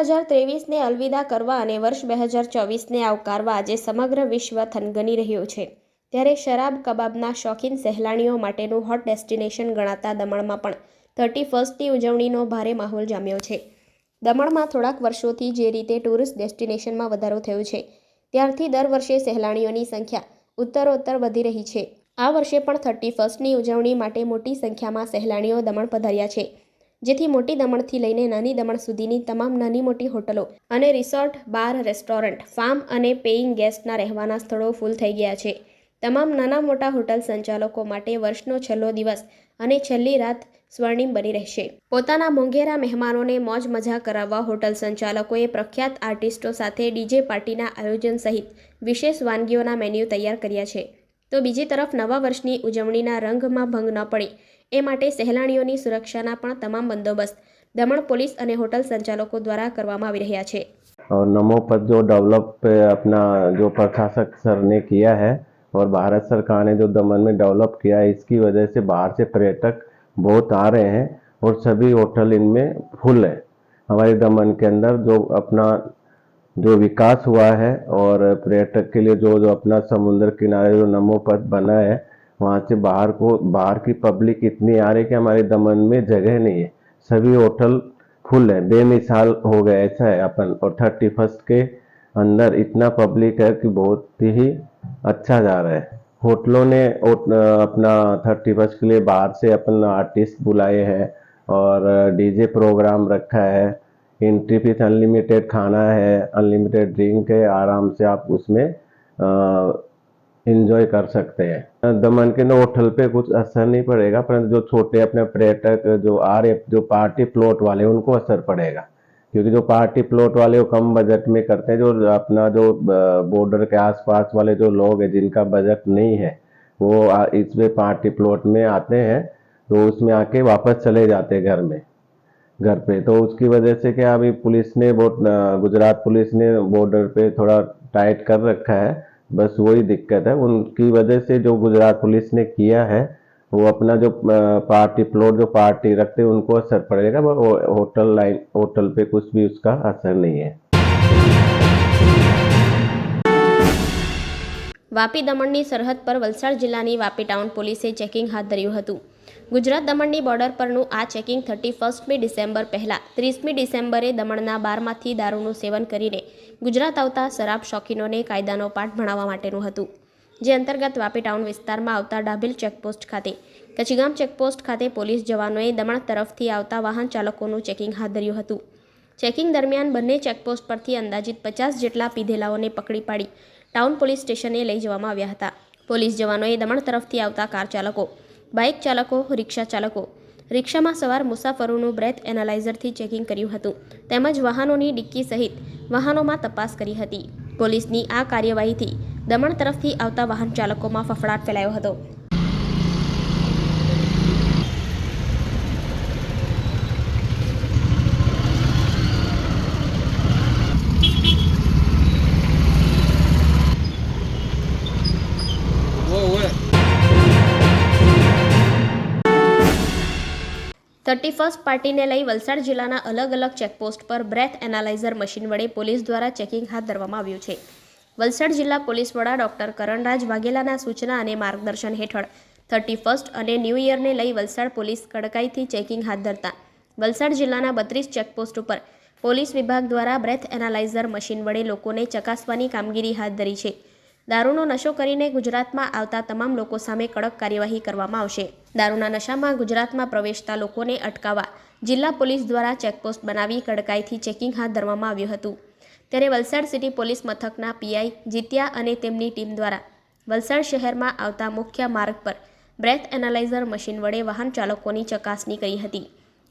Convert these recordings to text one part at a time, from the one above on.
હજાર ત્રેવીસને અલવિદા કરવા અને વર્ષ બે હજાર ચોવીસને આવકારવા આજે સમગ્ર વિશ્વ થનગની રહ્યું છે. ત્યારે શરાબ, કબાબના શોખીન સહેલાણીઓ માટેનું હોટ ડેસ્ટિનેશન ગણાતા દમણમાં પણ થર્ટી ફર્સ્ટની ઉજવણીનો ભારે માહોલ જામ્યો છે. દમણમાં થોડાક વર્ષોથી જે રીતે ટુરિસ્ટ ડેસ્ટિનેશનમાં વધારો થયો છે, ત્યારથી દર વર્ષે સહેલાણીઓની સંખ્યા ઉત્તરોત્તર વધી રહી છે. આ વર્ષે પણ થર્ટી ફર્સ્ટની ઉજવણી માટે મોટી સંખ્યામાં સહેલાણીઓ દમણ પધાર્યા છે. જેથી મોટી દમણથી લઈને નાની દમણ સુધીની તમામ નાની મોટી હોટલો અને રિસોર્ટ, બાર, રેસ્ટોરન્ટ, ફાર્મ અને પેઇંગ ગેસ્ટના રહેવાના સ્થળો ફૂલ થઈ ગયા છે. તમામ નાના મોટા હોટલ સંચાલકો માટે વર્ષનો છેલ્લો દિવસ અને છેલ્લી રાત સ્વર્ણિમ બની રહેશે. પોતાના મોંઘેરા મહેમાનોને મોજ મજા કરાવવા હોટલ સંચાલકોએ પ્રખ્યાત આર્ટિસ્ટો સાથે ડીજે પાર્ટીના આયોજન સહિત વિશેષ વાનગીઓના મેન્યુ તૈયાર કર્યા છે. તો બીજી તરફ નવા વર્ષની ઉજવણીના રંગમાં ભંગ ન પડે. એ માટે સહેલાણીઓની સુરક્ષાના પણ તમામ બંદોબસ્ત દમણ પોલીસ અને હોટલ સંચાલકો દ્વારા કરવામાં આવી રહ્યા છે और नमो पद जो डेवलप अपना जो प्रशासक सर ने किया है और भारत सरकार ने जो दमन में डेवलप किया है इसकी वजह से बाहर से पर्यटक बहुत आ रहे हैं और सभी होटल इनमें फुल है हमारे दमन के अंदर जो अपना जो विकास हुआ है और पर्यटक के लिए जो जो अपना समुद्र किनारे जो नमो पद बना है वहाँ से बाहर को, बाहर की पब्लिक इतनी आ रही है कि हमारे दमन में जगह नहीं है। सभी होटल फुल है। बेमिसाल हो गए ऐसा है अपन। और थर्टी फ़र्स्ट के अंदर इतना पब्लिक है कि बहुत ही अच्छा जा रहा है। होटलों ने अपना थर्टी फ़र्स्ट के लिए बाहर से अपन आर्टिस्ट बुलाए हैं और डीजे प्रोग्राम रखा है। एंट्री फ़ीस अनलिमिटेड खाना है अनलिमिटेड ड्रिंक है। आराम से आप उसमें इंजॉय कर सकते हैं। दमन के ना होटल पे कुछ असर नहीं पड़ेगा परंतु जो छोटे अपने पर्यटक, जो आ रहे, जो पार्टी प्लॉट वाले, उनको असर पड़ेगा। क्योंकि जो पार्टी प्लॉट वाले वो कम बजट में करते हैं, जो अपना जो बॉर्डर के आसपास वाले जो लोग हैं, जिनका बजट नहीं है, वो इसमें पार्टी प्लॉट में आते हैं तो उसमें आके वापस चले जाते हैं घर में, घर पे। तो उसकी वजह से क्या, अभी पुलिस ने बहुत गुजरात पुलिस ने बॉर्डर पे थोड़ा टाइट कर रखा है बस वही दिक्कत है उनकी वजह से जो गुजरात पुलिस ने किया है वो अपना जो अ, पार्टी प्लॉट जो पार्टी रखते हैं उनको असर पड़ेगा पर वो होटल लाइन होटल पे कुछ भी उसका असर नहीं है વાપી દમણની સરહદ પર વલસાડ જિલ્લાની વાપી ટાઉન પોલીસે ચેકિંગ હાથ ધર્યું હતું ગુજરાત દમણની બોર્ડર પરનું આ ચેકિંગ થર્ટી ફર્સ્ટમી ડિસેમ્બર પહેલાં ત્રીસમી ડિસેમ્બરે દમણના બારમાંથી દારૂનું સેવન કરીને ગુજરાત આવતા શરાબ શોખીનોને કાયદાનો પાઠ ભણાવવા માટેનું હતું. જે અંતર્ગત વાપી ટાઉન વિસ્તારમાં આવતા ડાભીલ ચેકપોસ્ટ ખાતે કચીગામ ચેકપોસ્ટ ખાતે પોલીસ જવાનોએ દમણ તરફથી આવતા વાહન ચાલકોનું ચેકિંગ હાથ ધર્યું હતું. ચેકિંગ દરમિયાન બંને ચેકપોસ્ટ પરથી અંદાજિત પચાસ જેટલા પીધેલાઓને પકડી પાડી ટાઉન પોલીસ સ્ટેશને લઈ જવામાં આવ્યા હતા. પોલીસ જવાનોએ દમણ તરફથી આવતા કાર ચાલકો બાઇક ચાલકો, રિક્ષા ચાલકો. રિક્ષામાં સવાર મુસાફરોનું બ્રેથ એનાલાઇઝરથી ચેકિંગ કર્યું હતું. તેમજ વાહનોની ડિક્કી સહિત વાહનોમાં તપાસ કરી હતી. પોલીસની આ કાર્યવાહીથી દમણ તરફથી આવતા વાહન ચાલકોમાં ફફડાટ ફેલાયો હતો. થર્ટી ફર્સ્ટ પાર્ટીને લઈ વલસાડ જિલ્લાના અલગ અલગ ચેકપોસ્ટ પર બ્રેથ એનાલાઇઝર મશીન વડે પોલીસ દ્વારા ચેકિંગ હાથ ધરવામાં આવ્યું છે. વલસાડ જિલ્લા પોલીસ વડા ડોક્ટર કરણરાજ વાઘેલાના સૂચના અને માર્ગદર્શન હેઠળ થર્ટી ફર્સ્ટ અને ન્યૂ ઇયરને લઈ વલસાડ પોલીસ કડકાઈથી ચેકિંગ હાથ ધરતા. વલસાડ જિલ્લાના બત્રીસ ચેકપોસ્ટ ઉપર પોલીસ વિભાગ દ્વારા બ્રેથ એનાલાઇઝર મશીન વડે લોકોને ચકાસવાની કામગીરી હાથ ધરી છે. દારૂનો નશો કરીને ગુજરાતમાં આવતા તમામ લોકો સામે કડક કાર્યવાહી કરવામાં આવશે. દારૂના નશામાં ગુજરાતમાં પ્રવેશતા લોકોને અટકાવવા જિલ્લા પોલીસ દ્વારા ચેકપોસ્ટ બનાવી કડકાઈથી ચેકિંગ હાથ ધરવામાં આવ્યું હતું. ત્યારે વલસાડ સિટી પોલીસ મથકના પીઆઈ જીત્યા અને તેમની ટીમ દ્વારા વલસાડ શહેરમાં આવતા મુખ્ય માર્ગ પર બ્રેથ એનાલાઇઝર મશીન વડે વાહન ચાલકોની ચકાસણી કરી હતી.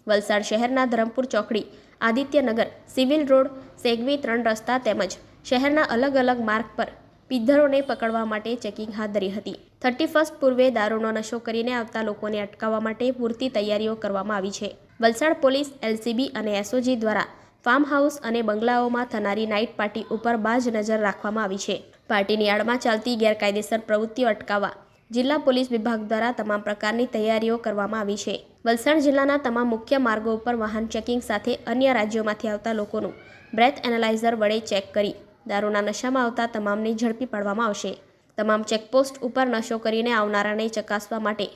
વલસાડ શહેરના ધરમપુર ચોકડી, આદિત્યનગર, સિવિલ રોડ, સેગવી ત્રણ રસ્તા તેમજ શહેરના અલગ અલગ માર્ગ પર પીધરોને પકડવા માટે ચેકિંગ હાથ ધરી હતી. થર્ટી ફર્સ્ટ પૂર્વે દારૂનો નશો કરીને આવતા લોકોને અટકાવવા માટે પૂરતી તૈયારીઓ કરવામાં આવી છે. વલસાડ પોલીસ, એલસીબી અને એસઓજી દ્વારા ફાર્મ હાઉસ અને બંગલાઓમાં થનારી નાઇટ પાર્ટી ઉપર બાજ નજર રાખવામાં આવી છે. પાર્ટીની આડમાં ચાલતી ગેરકાયદેસર પ્રવૃત્તિઓ અટકાવવા જિલ્લા પોલીસ વિભાગ દ્વારા તમામ પ્રકારની તૈયારીઓ કરવામાં આવી છે. વલસાડ જિલ્લાના તમામ મુખ્ય માર્ગો ઉપર વાહન ચેકિંગ સાથે અન્ય રાજ્યોમાંથી આવતા લોકોનું બ્રેથ એનાલાઇઝર વડે ચેક કરી દારૂના નશામાં આવતા તમામને ઝડપી પાડવામાં આવશે. તમામ ચેકપોસ્ટ ઉપર નશો કરીને આવનારાને ચકાસવા માટે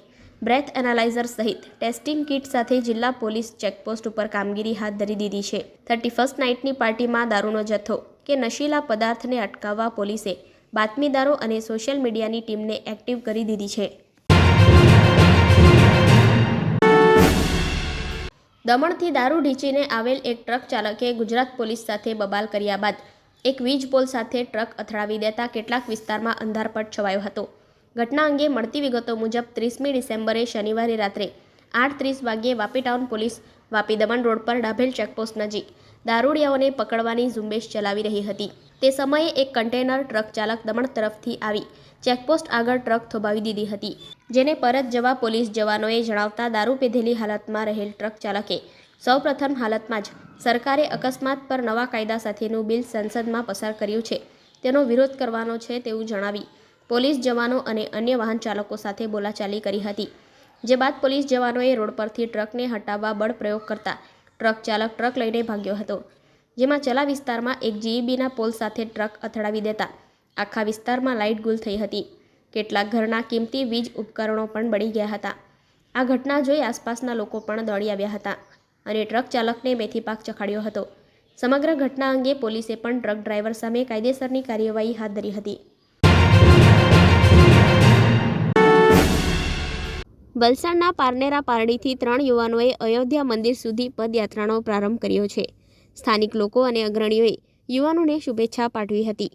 બ્રેથ એનાલાઇઝર સહિત ટેસ્ટિંગ કિટ સાથે જિલ્લા પોલીસ ચેકપોસ્ટ ઉપર કામગીરી હાથ ધરી દીધી છે. થર્ટી ફર્સ્ટ નાઇટની પાર્ટીમાં દારૂનો જથ્થો કે નશીલા પદાર્થને અટકાવવા પોલીસે બાતમીદારો અને સોશિયલ મીડિયાની ટીમને એક્ટિવ કરી દીધી છે. દમણથી દારૂ ઢીંચીને આવેલ એક ટ્રક ચાલકે ગુજરાત પોલીસ સાથે બબાલ કર્યા બાદ એક વીજ પોલ સાથે ટ્રક અથડાવી દેતા કેટલાક વિસ્તારમાં અંધારપટ છવાયો હતો. ઘટના અંગે મળતી વિગતો મુજબ ત્રીસમી ડિસેમ્બરે શનિવારે રાત્રે આઠ ત્રીસ વાગ્યે Vapi town police Vapi Daman road પર ડાભેલ ચેકપોસ્ટ નજીક દારૂડિયાઓને પકડવાની ઝુંબેશ ચલાવી રહી હતી. તે સમયે એક કન્ટેનર ટ્રક ચાલક દમણ તરફથી આવી ચેકપોસ્ટ આગળ ટ્રક થોભાવી દીધી હતી, જેને પરત જવા પોલીસ જવાનોએ જણાવતા દારૂ પીધેલી હાલતમાં રહેલ ટ્રક ચાલકે સૌપ્રથમ હાલતમાં જ સરકારે અકસ્માત પર નવા કાયદા સાથેનું બિલ સંસદમાં પસાર કર્યું છે. તેનો વિરોધ કરવાનો છે તેવું જણાવી પોલીસ જવાનો અને અન્ય વાહન ચાલકો સાથે બોલાચાલી કરી હતી. જે બાદ પોલીસ જવાનોએ રોડ પરથી ટ્રકને હટાવવા બળ પ્રયોગ કરતા ટ્રક ચાલક ટ્રક લઈને ભાગ્યો હતો, જેમાં ચલા વિસ્તારમાં એક જીઈબીના પોલ સાથે ટ્રક અથડાવી દેતા આખા વિસ્તારમાં લાઇટ ગુલ થઈ હતી. કેટલાક ઘરના કિંમતી વીજ ઉપકરણો પણ બળી ગયા હતા. આ ઘટના જોઈ આસપાસના લોકો પણ દોડી આવ્યા હતા. અને ટ્રક ચાલકને મેથી પાક ચખાડ્યો હતો. સમગ્ર ઘટના અંગે પોલીસે પણ ટ્રક ડ્રાઈવર સામે કાયદેસરની કાર્યવાહી હાથ ધરી હતી. વલસાડના પારનેરા પારડીથી ત્રણ યુવાનોએ અયોધ્યા મંદિર સુધી પદયાત્રાનો પ્રારંભ કર્યો છે. સ્થાનિક લોકો અને અગ્રણીઓએ યુવાનોને શુભેચ્છા પાઠવી હતી.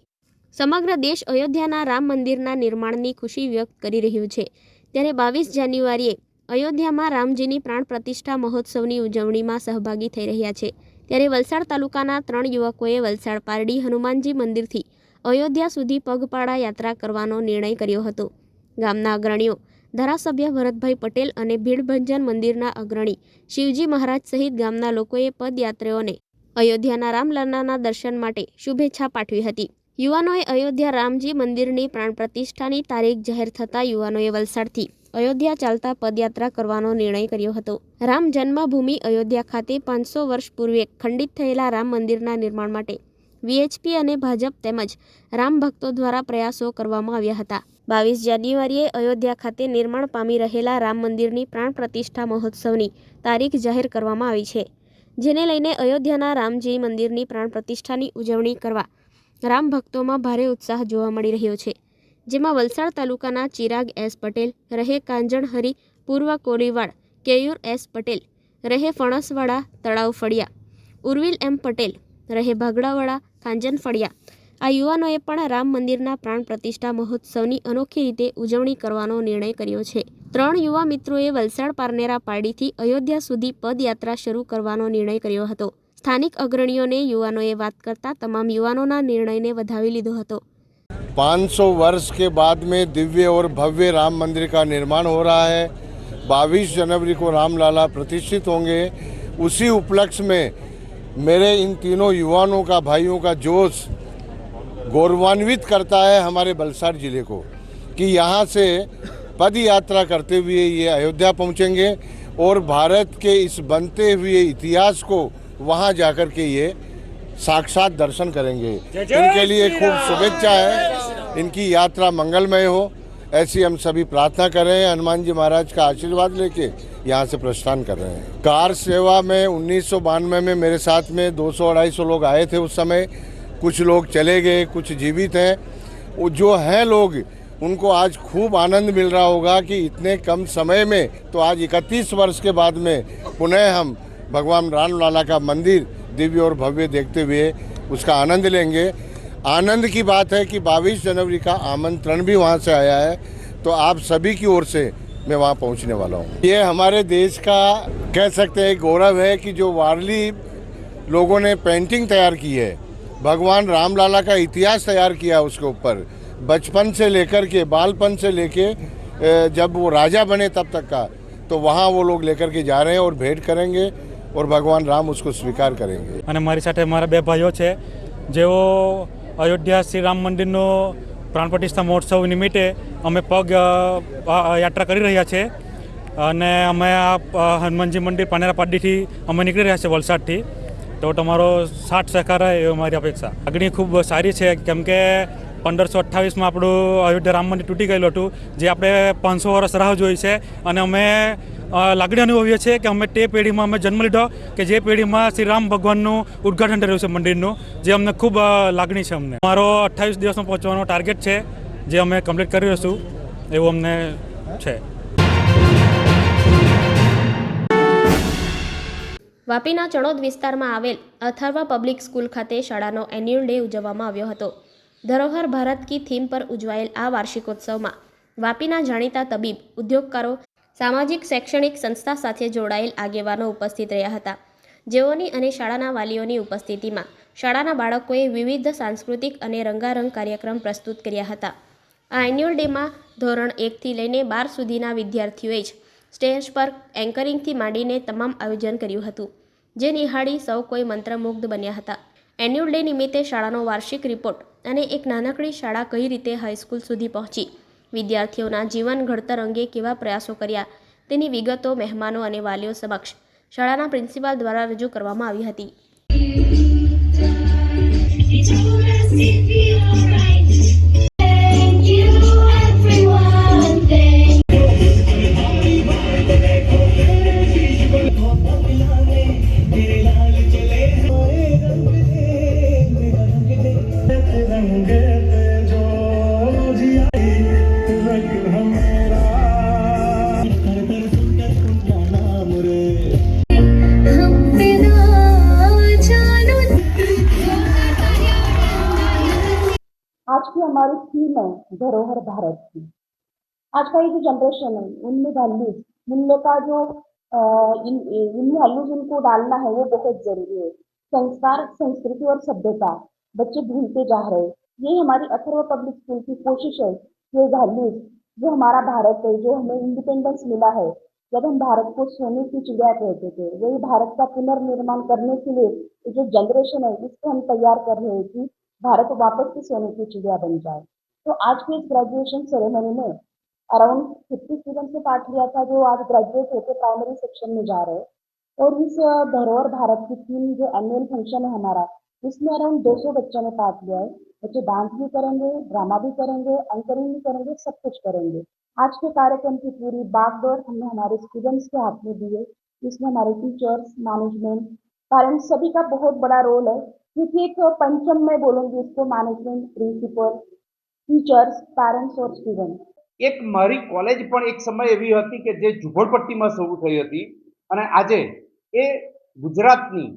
સમગ્ર દેશ અયોધ્યાના રામ મંદિરના નિર્માણની ખુશી વ્યક્ત કરી રહ્યું છે. ત્યારે બાવીસ જાન્યુઆરીએ અયોધ્યામાં રામજીની પ્રાણ પ્રતિષ્ઠા મહોત્સવની ઉજવણીમાં સહભાગી થઈ રહ્યા છે. ત્યારે વલસાડ તાલુકાના ત્રણ યુવકોએ વલસાડ પારડી હનુમાનજી મંદિરથી અયોધ્યા સુધી પગપાળા યાત્રા કરવાનો નિર્ણય કર્યો હતો. ગામના અગ્રણીઓ ધારાસભ્ય ભરતભાઈ પટેલ અને ભીડભંજન મંદિરના અગ્રણી શિવજી મહારાજ સહિત ગામના લોકોએ પદયાત્રીઓને અયોધ્યાના રામલલ્લાના દર્શન માટે શુભેચ્છા પાઠવી હતી. યુવાનોએ અયોધ્યા રામજી મંદિરની પ્રાણ પ્રતિષ્ઠાની તારીખ જાહેર થતાં યુવાનોએ વલસાડથી અયોધ્યા ચાલતા પદયાત્રા કરવાનો નિર્ણય કર્યો હતો. રામ જન્મભૂમિ અયોધ્યા ખાતે પાંચસો વર્ષ પૂર્વે ખંડિત થયેલા રામ મંદિરના નિર્માણ માટે વીએચપી અને ભાજપ તેમજ રામ ભક્તો દ્વારા પ્રયાસો કરવામાં આવ્યા હતા. બાવીસ જાન્યુઆરીએ અયોધ્યા ખાતે નિર્માણ પામી રહેલા રામ મંદિરની પ્રાણ પ્રતિષ્ઠા મહોત્સવની તારીખ જાહેર કરવામાં આવી છે. જેને લઈને અયોધ્યાના રામજી મંદિરની પ્રાણ પ્રતિષ્ઠાની ઉજવણી કરવા રામ ભક્તોમાં ભારે ઉત્સાહ જોવા મળી રહ્યો છે. જેમાં વલસાડ તાલુકાના ચિરાગ એસ પટેલ, રહે કાંજણહરી પૂર્વ કોરીવાડ કેયુર એસ પટેલ, રહે ફણસવાડા, તળાવ ફળિયા, ઉર્વિલ એમ પટેલ, રહે ભાગડાવાડા, કાંજન ફળિયા. આ યુવાનોએ પણ રામ મંદિરના પ્રાણ પ્રતિષ્ઠા મહોત્સવની અનોખી રીતે ઉજવણી કરવાનો નિર્ણય કર્યો છે. ત્રણ યુવા મિત્રોએ વલસાડ પારનેરા પારડીથી અયોધ્યા સુધી પદયાત્રા શરૂ કરવાનો નિર્ણય કર્યો હતો. સ્થાનિક અગ્રણીઓને યુવાનોએ વાત કરતા તમામ યુવાનોના નિર્ણયને વધાવી લીધો હતો. 500 वर्ष के बाद में दिव्य और भव्य राम मंदिर का निर्माण हो रहा है। 22 जनवरी को रामलाला प्रतिष्ठित होंगे। उसी उपलक्ष्य में मेरे इन तीनों युवानों का भाइयों का जोश गौरवान्वित करता है हमारे बलसाड़ ज़िले को कि यहाँ से पद यात्रा करते हुए ये अयोध्या पहुँचेंगे और भारत के इस बनते हुए इतिहास को वहाँ जाकर के ये साक्षात दर्शन करेंगे। इनके लिए खूब शुभेच्छा है। इनकी यात्रा मंगलमय हो, ऐसी हम सभी प्रार्थना कर रहे हैं। हनुमान जी महाराज का आशीर्वाद लेके यहाँ से प्रस्थान कर रहे हैं। कार सेवा में उन्नीस सौ बानवे में में मेरे साथ में 200-250 लोग आए थे उस समय। कुछ लोग चले गए, कुछ जीवित हैं। जो हैं लोग, उनको आज खूब आनंद मिल रहा होगा कि इतने कम समय में तो आज 31 वर्ष के बाद में पुनः हम भगवान राम लाला का मंदिर दिव्य और भव्य देखते हुए उसका आनंद लेंगे। आनंद की बात है कि 22 जनवरी का आमंत्रण भी वहाँ से आया है तो आप सभी की ओर से मैं वहाँ पहुँचने वाला हूँ ये हमारे देश का कह सकते हैं गौरव है कि जो वारली लोगों ने पेंटिंग तैयार की है भगवान रामलाला का इतिहास तैयार किया उसके ऊपर बचपन से लेकर के बालपन से लेके अ, जब वो राजा बने तब तक का तो वहाँ वो लोग लेकर के जा रहे हैं और भेंट करेंगे और भगवान राम उसको स्वीकार करेंगे અને મારી સાથે મારા બે ભાઈઓ છે જેઓ અયોધ્યા શ્રી રામ મંદિરનો પ્રાણ પ્રતિષ્ઠા મહોત્સવ નિમિત્તે અમે પગ યાત્રા કરી રહ્યા છે. અને અમે આ હનુમાનજી મંદિર પાનેરા પાડીથી અમે નીકળી રહ્યા છે વલસાડથી. તો તમારો સાથ સહકાર એ અમારી અપેક્ષા. લાગણી ખૂબ સારી છે, કેમ કે પંદરસો અઠ્ઠાવીસમાં આપણું અયોધ્યા રામ મંદિર તૂટી ગયેલું હતું, જે આપણે પાંચસો વર્ષ રાહ જોઈ છે. અને અમે લાગણી અનુભવીએ છીએ કે અમે તે પેઢીમાં અમે જન્મ લીધો કે જે પેઢીમાં શ્રી રામ ભગવાનનું ઉદઘાટન થયું છે મંદિરનું, જે અમને ખૂબ લાગણી છે અમને. મારો અઠ્ઠાવીસ દિવસમાં પહોંચવાનો ટાર્ગેટ છે, જે અમે કમ્પ્લીટ કરી રહીશું એવું અમને છે. વાપીના ચણોદ વિસ્તારમાં આવેલ અથર્વ પબ્લિક સ્કૂલ ખાતે શાળાનો એન્યુઅલ ડે ઉજવવામાં આવ્યો હતો. ધરોહર ભારત કી થીમ પર ઉજવાયેલ આ વાર્ષિકોત્સવમાં વાપીના જાણીતા તબીબ, ઉદ્યોગકારો સામાજિક, શૈક્ષણિક સંસ્થા સાથે જોડાયેલ આગેવાનો ઉપસ્થિત રહ્યા હતા. જેઓની અને શાળાના વાલીઓની ઉપસ્થિતિમાં શાળાના બાળકોએ વિવિધ સાંસ્કૃતિક અને રંગારંગ કાર્યક્રમ પ્રસ્તુત કર્યા હતા. આ એન્યુઅલ ડેમાં ધોરણ એકથી લઈને બાર સુધીના વિદ્યાર્થીઓએ જ સ્ટેજ પર એન્કરિંગથી માંડીને તમામ આયોજન કર્યું હતું, જે નિહાળી સૌ કોઈ મંત્રમુગ્ધ બન્યા હતા. એન્યુઅલ ડે નિમિત્તે શાળાનો વાર્ષિક રિપોર્ટ અને એક નાનકડી શાળા કઈ રીતે હાઈસ્કૂલ સુધી પહોંચી વિદ્યાર્થીઓના જીવન ઘડતર અંગે કેવા પ્રયાસો કર્યા? તેની વિગતો મહેમાનો અને વાલીઓ સમક્ષ શાળાના પ્રિન્સિપાલ દ્વારા રજૂ કરવામાં આવી હતી. धरोहर भारत की। आज का ये जो जनरेशन है, उनमें वैल्यूज़ मूल्य का जो इन वैल्यूज़ उनको डालना है, वो बहुत ज़रूरी है। संस्कार, संस्कृति और सभ्यता, बच्चे भूलते जा रहे हैं। ये हमारी अथर्व पब्लिक स्कूल की कोशिश है, ये वैल्यूज़ जो हमारा भारत है, जो हमें इंडिपेंडेंस मिला है। जब हम भारत को सोने की चिड़िया कहते थे, वही भारत का पुनर्निर्माण करने के लिए जो जनरेशन है, इसको हम तैयार कर रहे हैं कि भारत वापस से सोने की चिड़िया बन जाए। तो आज के इस ग्रेजुएशन सेरेमनी में अराउंड फिफ्टी स्टूडेंट्स ने पार्ट लिया था, जो आज ग्रेजुएट होकर प्राइमरी सेक्शन में जा रहे और इस धरोहर भारत की थीम जो एनुअल फ़ंक्शन है हमारा, उसमें अराउंड 200 बच्चों ने पार्ट लिया है। बच्चे डांस भी करेंगे ड्रामा भी करेंगे एंकरिंग भी करेंगे, सब कुछ करेंगे। आज के कार्यक्रम की पूरी बागडोर हमने हमारे स्टूडेंट्स के हाथ में दी है। इसमें हमारे टीचर्स मैनेजमेंट पेरेंट्स सभी का बहुत बड़ा रोल है। क्योंकि एक पंचम में बोलूँगी इसको मैनेजमेंट प्रिंसिपल ટીચર્સ પેરેન્ટ્સ ઓર સ્ટુડન્ટ એક મારી કોલેજ પણ એક સમય એવી હતી કે જે ઝુંપડપટ્ટીમાં શરૂ થઈ હતી અને આજે એ ગુજરાતની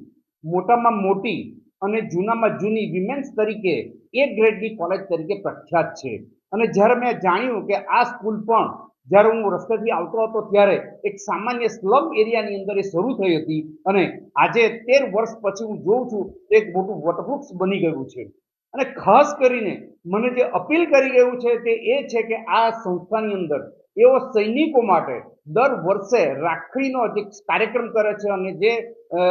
મોટામાં મોટી અને જૂનામાં જૂની વિમેન્સ તરીકે એ ગ્રેડની કોલેજ તરીકે પ્રખ્યાત છે. અને જ્યારે મેં જાણ્યું કે આ સ્કૂલ પણ જ્યારે હું રસ્તેથી આવતો હતો ત્યારે એક સામાન્ય સ્લમ એરિયાની અંદર એ શરૂ થઈ હતી અને આજે તેર વર્ષ પછી હું જોઉં છું એક મોટું વટવૃક્ષ બની ગયું છે. અને ખાસ કરીને મને જે અપીલ કરી રહ્યું છે તે એ છે કે આ સંસ્થાની અંદર એવો સૈનિકો માટે દર વર્ષે રાખડીનો જે કાર્યક્રમ કરે છે અને જે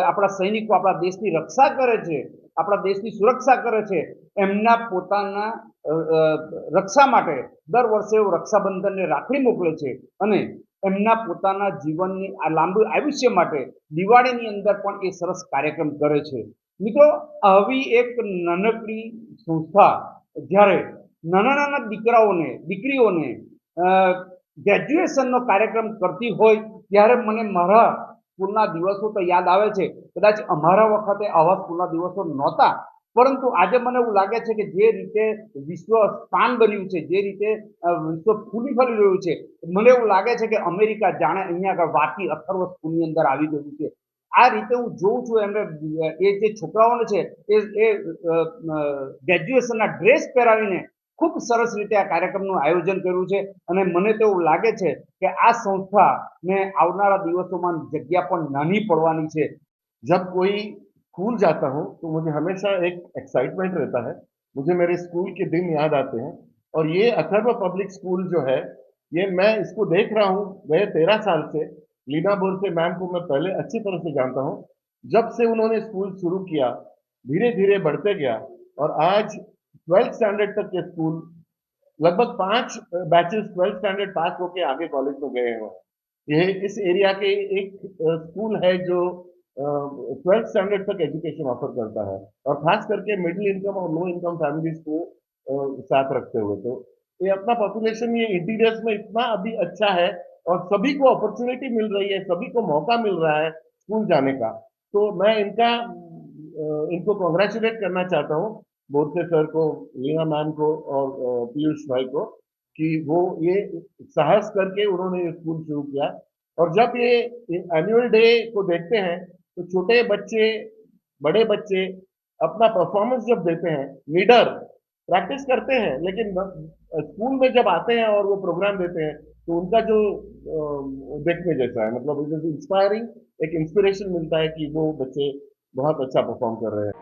આપણા સૈનિકો આપણા દેશની રક્ષા કરે છે, આપણા દેશની સુરક્ષા કરે છે, એમના પોતાના રક્ષા માટે દર વર્ષે એવો રક્ષાબંધનને રાખડી મોકલે છે અને એમના પોતાના જીવનની આ લાંબુ આયુષ્ય માટે દિવાળીની અંદર પણ એ સરસ કાર્યક્રમ કરે છે. મિત્રો, આવી એક નાનકડી સંસ્થા જ્યારે નાના નાના દીકરાઓને, દીકરીઓને ગ્રેજ્યુએશનનો કાર્યક્રમ કરતી હોય, ત્યારે મને મારા સ્કૂલના દિવસો તો યાદ આવે છે. કદાચ અમારા વખતે આવા સ્કૂલના દિવસો નહોતા. પરંતુ આજે મને એવું લાગે છે કે જે રીતે વિશ્વ સ્થાન બન્યું છે, જે રીતે વિશ્વ ફૂલી ફરી રહ્યું છે, મને એવું લાગે છે કે અમેરિકા જાણે અહીંયા આગળ વાતી અથર્વ સ્કૂલની અંદર આવી ગયું છે. આ રીતે હું જોઉં છું એમને એ જે છોકરાઓને છે એ એ ગ્રેજ્યુએશનના ડ્રેસ પહેરાવીને ખૂબ સરસ રીતે આ કાર્યક્રમનું આયોજન કર્યું છે અને મને તો એવું લાગે છે કે આ સંસ્થાને આવનારા દિવસોમાં જગ્યા પણ નાની પડવાની છે जब कोई स्कूल जाता हूँ तो मुझे हमेशा एक एक्साइटमेंट रहता है मुझे मेरे स्कूल के दिन याद आते हैं और ये अथर्व पब्लिक स्कूल जो है ये मैं इसको देख रहा हूँ गए तेरह साल से लीना बोल से मैम को मैं पहले अच्छी तरह से जानता हूँ। जब से उन्होंने स्कूल शुरू किया धीरे धीरे बढ़ते गया और आज ट्वेल्थ स्टैंडर्ड तक के स्कूल लगभग पाँच बैचेस ट्वेल्थ स्टैंडर्ड पास होके आगे कॉलेज में गए हैं। ये इस एरिया के एक स्कूल है जो ट्वेल्थ स्टैंडर्ड तक एजुकेशन ऑफ़र करता है और खास करके मिडिल इनकम और लो इनकम फैमिलीज़ को साथ रखते हुए। तो ये अपना पॉपुलेशन ये इंटीरियर्स में इतना अभी अच्छा है और सभी को अपॉर्चुनिटी मिल रही है, सभी को मौका मिल रहा है स्कूल जाने का। तो मैं इनका इनको कॉन्ग्रेचुलेट करना चाहता हूँ बोरसे सर को, लीना मैम को और पीयूष भाई को, कि वो ये साहस करके उन्होंने ये स्कूल शुरू किया। और जब ये एनुअल डे को देखते हैं तो छोटे बच्चे, बड़े बच्चे अपना परफॉर्मेंस जब देते हैं लीडर प्रैक्टिस करते हैं, लेकिन स्कूल में जब आते हैं और वो प्रोग्राम देते हैं तो उनका जो देखने जैसा है मतलब इट इज़ इंस्पायरिंग एक इंस्पिरेशन मिलता है कि वो बच्चे बहुत अच्छा परफॉर्म कर रहे हैं।